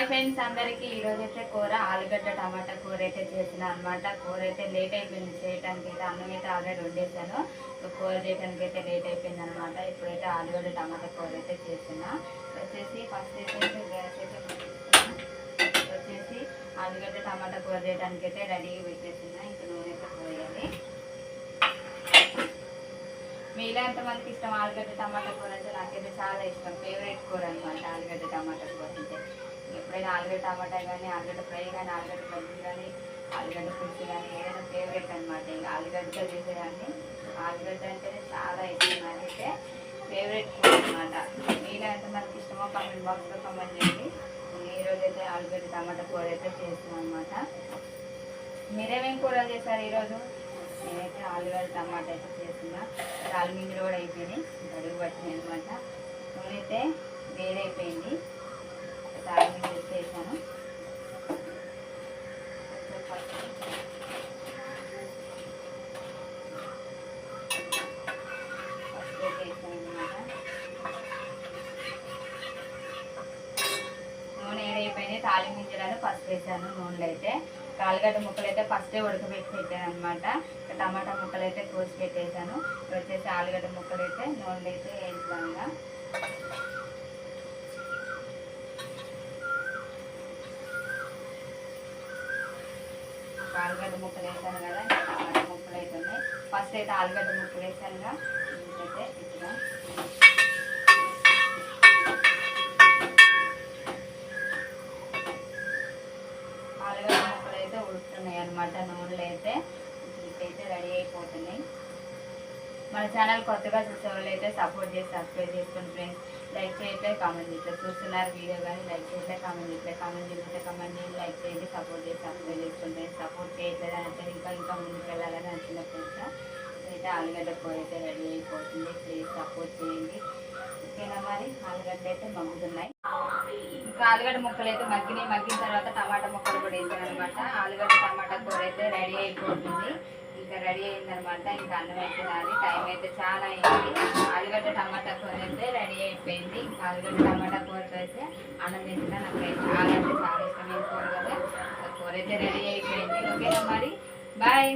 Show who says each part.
Speaker 1: Hi friends అందరికి. ఈరోజు అయితే కూర ఆలుగడ్డ టమాటా కూర అయితే చేసిన అనమాట కూర అయితే లేట్ అయిపోయింది చేయడానికి అయితే అన్నం అయితే ఆల్రెడీ వండేసాను కూర చేయడానికి అయితే లేట్ అయిపోయింది అనమాట ఇప్పుడైతే ఆలుగడ్డ టమాటా కూర అయితే చేసిన. వచ్చేసి ఫస్ట్ అయితే గ్యాస్ అయితే వచ్చేసి ఆలుగడ్డ టమాటా కూర చేయడానికి అయితే రెడీగా పెట్టేసిన. ఇంకా నూనె అయితే పోయాలి. మీలో ఎంతమందికి ఇష్టం? ఆలుగడ్డ టమాటా కూర అంటే నాకైతే చాలా ఇష్టం. ఫేవరెట్ కూర అనమాట ఆలుగడ్డ టమాటా కూర ఆలుగడ్డ టమాటా కానీ ఆలుగడ్డ ఫ్రై కానీ ఆలుగడ్డ బజ్జీ కానీ ఆలుగడ్డ పులుసు కానీ ఏదైనా ఫేవరెట్ అనమాట ఇంకా ఆలుగడ్డతో చేసేదాన్ని. ఆలుగడ్డ అంటేనే చాలా ఇష్టం. నాకైతే ఫేవరెట్ అనమాట అనమాట మీలో ఎంతమందికి ఇష్టమో కామెంట్ బాక్స్లో కామెంట్ చేయండి. ఈరోజు అయితే ఆలుగడ్డ టమాటా కూర అయితే చేస్తున్నాం అనమాట మీరేమేం కూరలు చేశారు ఈరోజు నేనైతే ఆలుగడ్డ టమాటా అయితే చేస్తున్నా. కాలు మింగులు కూడా అయిపోయినాయి. గడుగు పట్టినాయి అనమాట నూనె అయితే వేడైపోయింది తాగి మింగిలు వేసాను పసుపు అయితే వేసాను అనమాట నూనె ఏడైపోయింది తాలింపు గింజలను పసుపు వేసాను నూనెలో అయితే ఆలుగడ్డ ముక్కలు అయితే ఫస్టే ఉడకబెట్టి పెట్టాను అనమాట టమాటా ముక్కలు అయితే కోసి పెట్టేశాను వచ్చేసి ఆలుగడ్డ ముక్కలు అయితే నూనెలో అయితే వేసాను ఆలుగడ్డ ముక్కలు వేసాను కదా ఆలుగడ్డ ముక్కలు అయితే ఉన్నాయి. ఫస్ట్ అయితే ఆలుగడ్డ ముక్కలు వేసానుగా ఇంకైతే ఇక్కడ ఆలుగడ్డ ముక్కలు అయితే ఉడుకుతున్నాయి అనమాట నూనెలు అయితే. ఇప్పుడైతే రెడీ అయిపోతున్నాయి. మన ఛానల్ కొత్తగా చూసే అయితే సపోర్ట్ చేసి సబ్స్క్రైబ్ చేసుకోండి ఫ్రెండ్స్ లైక్ చేయట్లే కామెంట్ చేయట్లే చూస్తున్నారు వీడియో కానీ లైక్ చేయట్లే కామెంట్ చేయట్లే కామెంట్ చేస్తే కామెంట్ చేయండి లైక్ చేయండి సపోర్ట్ చేసి సబ్స్క్రైబ్ చేసుకోండి సపోర్ట్ చేయట్లేదు అంటే ఇంకా ఇంకా ముందుకు వెళ్ళాలని అనుకున్న ఫ్రెండ్స్ అయితే ఆలుగడ్డ కూర అయితే రెడీ అయిపోతుంది. ప్లీజ్ సపోర్ట్ చేయండి. ఓకేనా మరి? ఆలుగడ్డ అయితే మగ్గుతున్నాయి. ఇంకా ఆలుగడ్డ ముక్కలు అయితే మగ్గినాయి. మగ్గిన తర్వాత టమాటా ముక్కలు కూడా వేసాను అనమాట ఆలుగడ్డ టమాటా కూర అయితే రెడీ అయిపోతుంది. ఇంకా రెడీ అయిందనమాట ఇంకా అన్నం అయితే టైం అయితే చాలా అయింది. ఆలుగడ్డ టమాటా కూర అయితే రెడీ అయిపోయింది. ఇంకా ఆలుగడ్డ టమాటా కూరతో అయితే అన్నం తింటున్నా. నాకు చాలా అంటే చాలా ఇష్టమైన కూర కదా. కూర అయితే రెడీ అయిపోయింది. ఓకేనా మరి? బాయ్.